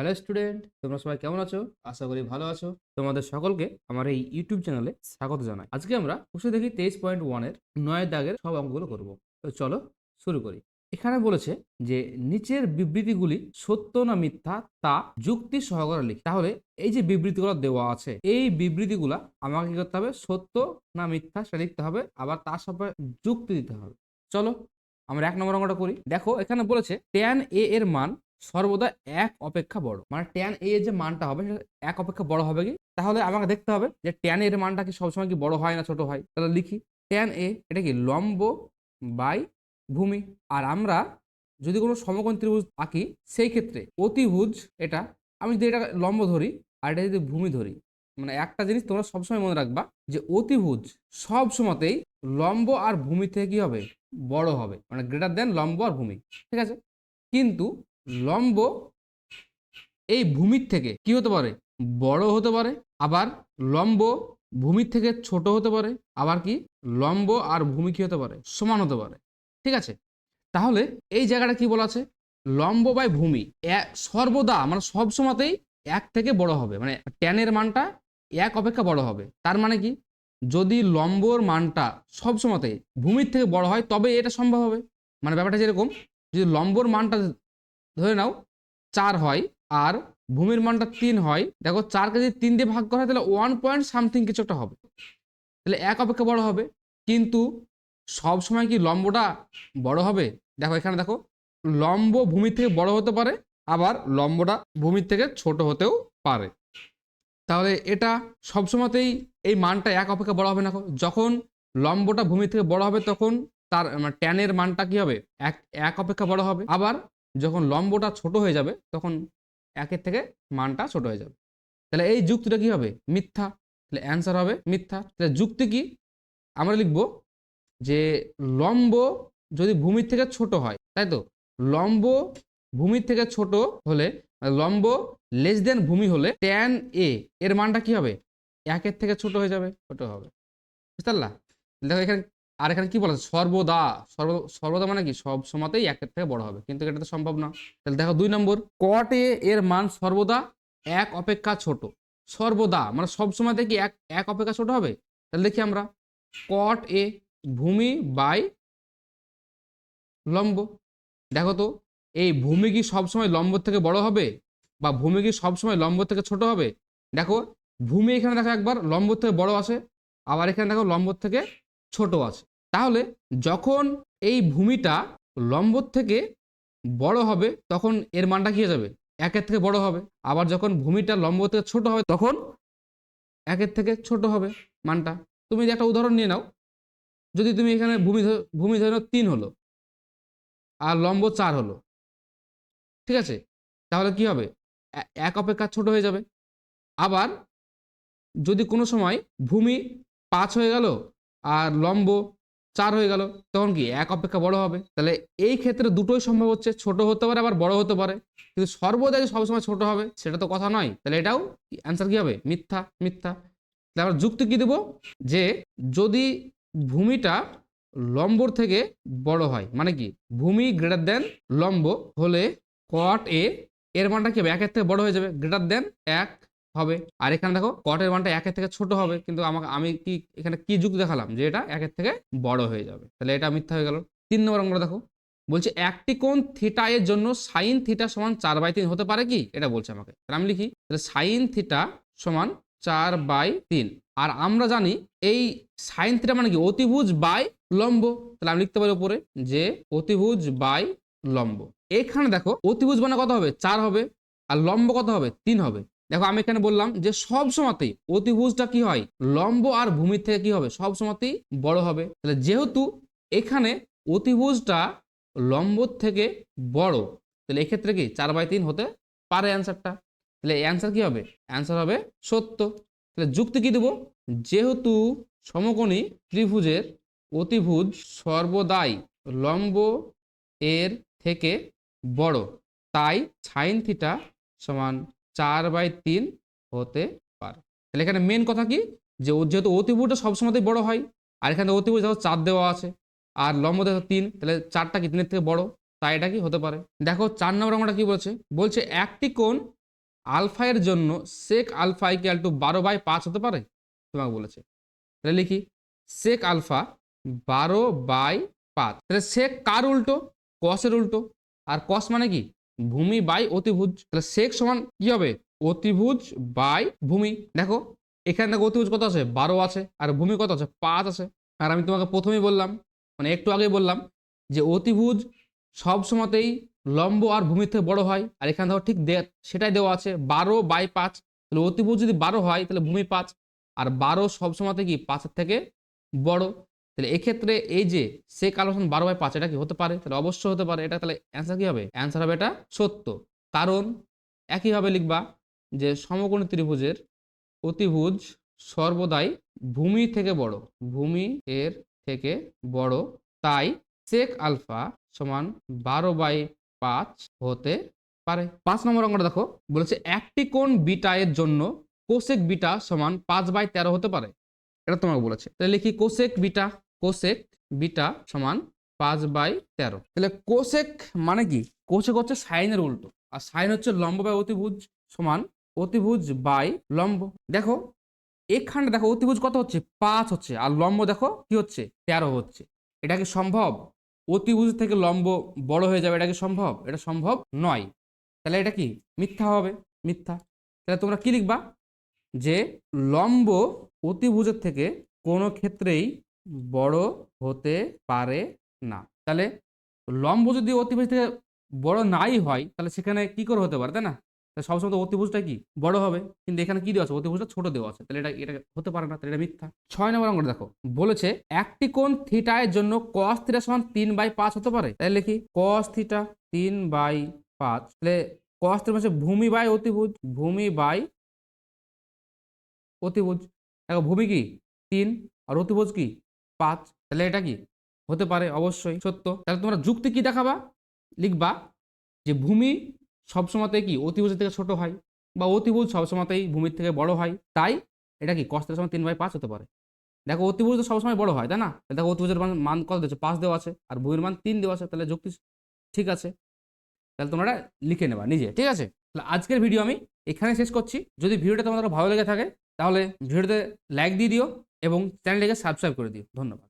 Hello student তোমরা সবাই কেমন আছো? আশা করি ভালো আছো। তোমাদের সকলকে আমার এই ইউটিউব চ্যানেলে স্বাগত জানাই। আজকে আমরা বসে দেখি তেইশ পয়েন্ট ওয়ানের নয় দাগের সব অঙ্কগুলো করব। তো চলো শুরু করি। এখানে বলেছে যে নিচের বিবৃতিগুলি সত্য না মিথ্যা তা যুক্তি সহকারে লিখ। তাহলে এই যে বিবৃতিগুলো দেওয়া আছে, এই বিবৃতিগুলা আমাকে কি করতে হবে? সত্য না মিথ্যা সেটা লিখতে হবে, আবার তার সাথে যুক্তি দিতে হবে। চলো আমরা এক নম্বর অঙ্কটা করি। দেখো এখানে বলেছে ট্যান এ এর মান সর্বদা এক অপেক্ষা বড়। মানে ট্যান এ এর যে মানটা হবে, সেটা এক অপেক্ষা বড় হবে কি? তাহলে আমাকে দেখতে হবে যে ট্যান এর মানটা কি সবসময় কি বড় হয় না ছোট হয়? তাহলে লিখি ট্যান এ এটা কি লম্ব বাই ভূমি? আর আমরা যদি কোনো সমকোণ ত্রিভুজ আঁকি, সেই ক্ষেত্রে অতিভুজ এটা, আমি যদি এটা লম্ব ধরি আর এটা যদি ভূমি ধরি মানে একটা জিনিস তোমরা সবসময় মনে রাখবা যে অতিভুজ সব সময়তেই লম্ব আর ভূমি থেকে কি হবে? বড় হবে। মানে গ্রেটার দেন লম্ব আর ভূমি। ঠিক আছে? কিন্তু লম্ব এই ভূমির থেকে কি হতে পারে? বড় হতে পারে, আবার লম্ব ভূমির থেকে ছোট হতে পারে, আবার কি? লম্ব আর ভূমি কি হতে পারে? সমান হতে পারে। ঠিক আছে? তাহলে এই জায়গাটা কি বলা আছে? লম্ব বাই ভূমি। সর্বদা মানে সব সময়তেই এক থেকে বড় হবে। মানে ট্যানের মানটা এক অপেক্ষা বড় হবে। তার মানে কি? যদি লম্বর মানটা সব সময়তেই ভূমির থেকে বড় হয়, তবে এটা সম্ভব হবে। মানে ব্যাপারটা যেরকম, যদি লম্বর মানটা ধরে নাও, চার হয়, আর ভূমির মানটা তিন হয়। দেখো, চারকে যদি তিন দিয়ে ভাগ করা হয়, তাহলে ওয়ান পয়েন্ট সামথিং কিছু একটা হবে। তাহলে এক অপেক্ষা বড় হবে। কিন্তু সব সময় কি লম্বটা বড় হবে? দেখো, এখানে দেখো, লম্ব ভূমির থেকে বড় হতে পারে, আবার লম্বটা ভূমির থেকে ছোট হতেও পারে। তাহলে এটা সবসময়তেই এই মানটা এক অপেক্ষা বড় হবে না। যখন লম্বটা ভূমি থেকে বড় হবে, তখন তার ট্যানের মানটা কি হবে? এক এক অপেক্ষা বড় হবে। আবার যখন লম্বটা ছোট হয়ে যাবে, তখন একের থেকে মানটা ছোট হয়ে যাবে। তাহলে এই যুক্তিটা কি হবে? মিথ্যা। তাহলে অ্যান্সার হবে মিথ্যা। তাহলে যুক্তি কি? আমরা লিখব যে লম্ব যদি ভূমির থেকে ছোট হয়, তাই তো? লম্ব ভূমির থেকে ছোট হলে, লম্ব লেস দেন ভূমি হলে ট্যান এ এর মানটা কি হবে? একের থেকে ছোট হয়ে যাবে, ছোট হবে। বুঝতে পারলা? দেখো এখানে আর এখানে কি বলা আছে? সর্বদা, সর্ব, সর্বদা মানে কি? সব সময়তেই একের থেকে বড় হবে। কিন্তু এটা তো সম্ভব না। তাহলে দেখো দুই নম্বর, কট এর মান সর্বদা এক অপেক্ষা ছোট। সর্বদা মানে সব সময়তে কি এক এক অপেক্ষা ছোট হবে? তাহলে দেখি আমরা। কট এ ভূমি বাই লম্ব। দেখো তো, এই ভূমি কি সবসময় লম্ব থেকে বড় হবে? বা ভূমি কি সবসময় লম্ব থেকে ছোট হবে? দেখো, ভূমি এখানে দেখো একবার লম্ব থেকে বড় আসে, আবার এখানে দেখো লম্ব থেকে ছোট আছে। তাহলে যখন এই ভূমিটা লম্ব থেকে বড় হবে, তখন এর মানটা কি হয়ে যাবে? একের থেকে বড় হবে। আবার যখন ভূমিটা লম্ব থেকে ছোট হবে, তখন একের থেকে ছোট হবে মানটা। তুমি যে একটা উদাহরণ নিয়ে নাও। যদি তুমি এখানে ভূমি ভূমি ধরে তিন হলো আর লম্ব চার হলো, ঠিক আছে? তাহলে কি হবে? এক অপেক্ষা ছোট হয়ে যাবে। আবার যদি কোনো সময় ভূমি পাঁচ হয়ে গেল আর লম্ব চার হয়ে গেল, তখন কি এক অপেক্ষা বড় হবে? তাহলে এই ক্ষেত্রে দুটোই সম্ভব হচ্ছে, ছোট হতে পারে, আবার বড় হতে পারে। কিন্তু সর্বদা যে সবসময় ছোট হবে, সেটা তো কথা নয়। তাহলে এটাও অ্যান্সার কি হবে? মিথ্যা মিথ্যা। আমরা যুক্তি কি দেব? যে যদি ভূমিটা লম্বর থেকে বড় হয় মানে কি? ভূমি গ্রেটার দেন লম্ব হলে কট এ এর মানটা কি হবে? একের থেকে বড় হয়ে যাবে। গ্রেটার দেন এক হবে। আর এখানে দেখো কটের মানটা একের থেকে ছোট হবে, কিন্তু আমাকে, আমি কি এখানে কি যুক্তি দেখালাম যে এটা একের থেকে বড় হয়ে যাবে। তাহলে এটা মিথ্যা হয়ে গেল। তিন নম্বর অঙ্কটা দেখো, বলছে একটি কোণ থিটা এর জন্য সাইন থিটা সমান চার বাই তিন হতে পারে কি? এটা বলছে আমাকে। তাহলে আমি লিখি, তাহলে সাইন থিটা সমান চার বাই তিন। আর আমরা জানি এই সাইন থিটা মানে কি? অতিভুজ বাই লম্ব। তাহলে আমি লিখতে পারি উপরে যে অতিভুজ বাই লম্ব। এখানে দেখো, অতিভুজ মানে কত হবে? চার হবে। আর লম্ব কত হবে? তিন হবে। দেখো, আমি এখানে বললাম যে সব সময়তেই অতিভুজটা কি হয়? লম্ব আর ভূমির থেকে কি হবে? সব সময়তেই বড় হবে। তাহলে যেহেতু এখানে অতিভুজটা লম্বর থেকে বড়, তাহলে এক্ষেত্রে কি চার বাই তিন হতে পারে অ্যান্সারটা? তাহলে অ্যান্সার কি হবে? অ্যান্সার হবে সত্য। তাহলে যুক্তি কি দেব? যেহেতু সমকোণী ত্রিভুজের অতিভুজ সর্বদাই লম্ব এর থেকে বড়, তাই সাইন থিটা সমান চার বাই তিন হতে পারে। তাহলে এখানে মেন কথা কি? যে যেহেতু অতিভুজটা সবসময়তেই বড় হয়, আর এখানে অতিভুজ দেখো চার দেওয়া আছে, আর লম্ব দেখো তিন, তাহলে চারটা কি তিনের থেকে বড়? তাই এটা কি হতে পারে? দেখো চার নম্বর আমরা কি বলছে? বলছে একটি কোণ আলফা এর জন্য সেক আলফা ইকুয়াল টু বারো বাই পাঁচ হতে পারে? তোমাকে বলেছে। তাহলে লিখি সেক আলফা বারো বাই পাঁচ। তাহলে সেক কার উল্টো? কসের উল্টো। আর কস মানে কি? ভূমি বাই অতিভুজ, তাহলে সেক সমান কি হবে? অতিভুজ বাই ভূমি। দেখো, এখানে দেখো অতিভুজ কত আছে? বারো আছে, আর ভূমি কত আছে? পাঁচ আছে। আর আমি তোমাকে প্রথমেই বললাম মানে একটু আগেই বললাম, যে অতিভুজ সব সময়তেই লম্ব আর ভূমির থেকে বড় হয়। আর এখানে ধরো ঠিক সেটাই দেওয়া আছে, বারো বাই পাঁচ। তাহলে অতিভুজ যদি বারো হয়, তাহলে ভূমি পাঁচ। আর বারো সব সময়তে কি? পাঁচের থেকে বড়। তাহলে এক্ষেত্রে এই যে সে কালেকশন বারো বাই পাঁচ এটা কি হতে পারে? তাহলে অবশ্যই হতে পারে। এটা তাহলে অ্যান্সার কি হবে? অ্যান্সার হবে এটা সত্য। কারণ একইভাবে লিখবা যে সমকোণী ত্রিভুজের অতিভুজ সর্বদাই ভূমি থেকে বড়। ভূমি এর থেকে বড়। তাই সেক আলফা সমান বারো বাই পাঁচ হতে পারে। পাঁচ নম্বর অঙ্কটা দেখো। বলেছে একটি কোণ বিটা এর জন্য কোসেক বিটা সমান পাঁচ বাই তেরো হতে পারে। এটা তোমাকে বলেছে। তাহলে লিখি কোসেক বিটা। কোসেক বিটা সমান পাঁচ বাই তেরো। তাহলে কোসেক মানে কি? কোসেক হচ্ছে সাইনের উল্টো, আর সাইন হচ্ছে লম্ব বাই অতিভুজ সমান অতিভুজ বাই লম্ব। দেখো, এখানে দেখো অতিভুজ কত হচ্ছে? পাঁচ হচ্ছে, আর লম্ব দেখো কি হচ্ছে? তেরো হচ্ছে। এটা কি সম্ভব? অতিভুজ থেকে লম্ব বড় হয়ে যাবে, এটা কি সম্ভব? এটা সম্ভব নয়। তাহলে এটা কি? মিথ্যা হবে, মিথ্যা। তাহলে তোমরা কি লিখবা? যে লম্ব অতিভুজের থেকে কোনো ক্ষেত্রেই বড় হতে পারে না। তাহলে লম্ব যদি অতিভুজ থেকে বড় নাই হয়, তাহলে সেখানে কি করে হতে পারে, তাই না? সবসময় তো অতিভুজটা কি? বড় হবে। কিন্তু এখানে কি দেওয়া আছে? অতিভুজটা ছোট দেওয়া আছে। তাহলে এটা এটা হতে পারে না, তাহলে এটা মিথ্যা। ছয় নম্বর অঙ্কটা দেখো। বলেছে একটি কোণ থিটা এর জন্য কস থিটা সমান তিন বাই পাঁচ হতে পারে। তাহলে লিখি কস থিটা তিন বাই পাঁচ। তাহলে কস থিটা হচ্ছে ভূমি বাই অতিভুজ, ভূমি বাই অতিভুজ। দেখো, ভূমি কি? তিন। আর অতিভুজ কি? পাঁচ, তাহলে এটা কি? হতে পারে, অবশ্যই, সত্য। তাহলে তোমরা যুক্তি কি দেখাবা? লিখবা যে ভূমি সবসময়তেই কি? অতিভুজের থেকে ছোট হয় বা অতিভুজ সবসময়তেই ভূমির থেকে বড় হয়। তাই এটা কি? কষ্টের সময় তিন বাই পাঁচ হতে পারে। দেখো, অতিভুজ তো সবসময় বড় হয়, তাই না? তাহলে দেখো, অতিভুজের মান মান কত দিয়েছে? পাঁচ দেওয়া আছে, আর ভূমির মান তিন দেওয়া আছে, তাহলে যুক্তি ঠিক আছে। তাহলে তোমরা লিখে নেবা নিজে, ঠিক আছে? তাহলে আজকের ভিডিও আমি এখানে শেষ করছি। যদি ভিডিওটা তোমাদের ভালো লেগে থাকে, তাহলে ভিডিওতে লাইক দিয়ে দিও। এবং চ্যানেলটিকে সাবস্ক্রাইব করে দিও। ধন্যবাদ।